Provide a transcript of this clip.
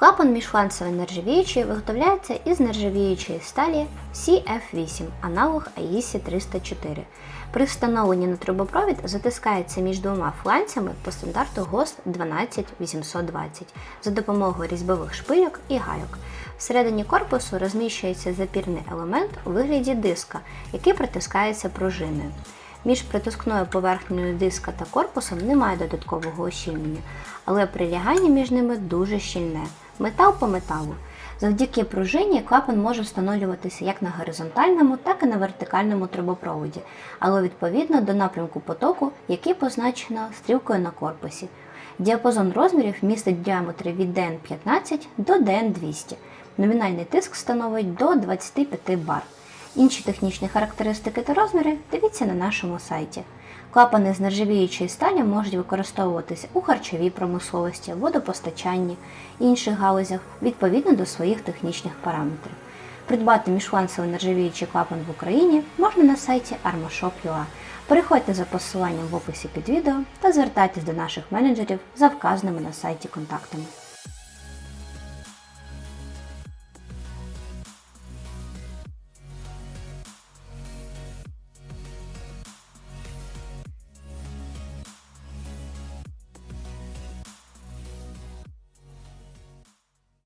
Клапан міжфланцевий нержавіючий виготовляється із нержавіючої сталі CF8, аналог AEC 304. При встановленні на трубопровід затискається між двома фланцями по стандарту ГОСТ 12820 за допомогою різьбових шпильок і гайок. Всередині корпусу розміщується запірний елемент у вигляді диска, який притискається пружиною. Між притискною поверхнею диска та корпусом немає додаткового ощільнення, але прилягання між ними дуже щільне метал по металу. Завдяки пружині клапан може встановлюватися як на горизонтальному, так і на вертикальному трубопроводі, але відповідно до напрямку потоку, який позначено стрілкою на корпусі. Діапазон розмірів містить в діаметрі від DN15 до DN200. Номінальний тиск становить до 25 бар. Інші технічні характеристики та розміри дивіться на нашому сайті. Клапани з нержавіючої сталі можуть використовуватися у харчовій промисловості, водопостачанні інших галузях відповідно до своїх технічних параметрів. Придбати міжфланцевий нержавіючий клапан в Україні можна на сайті armoshop.ua. Переходьте за посиланням в описі під відео та звертайтесь до наших менеджерів за вказаними на сайті контактами.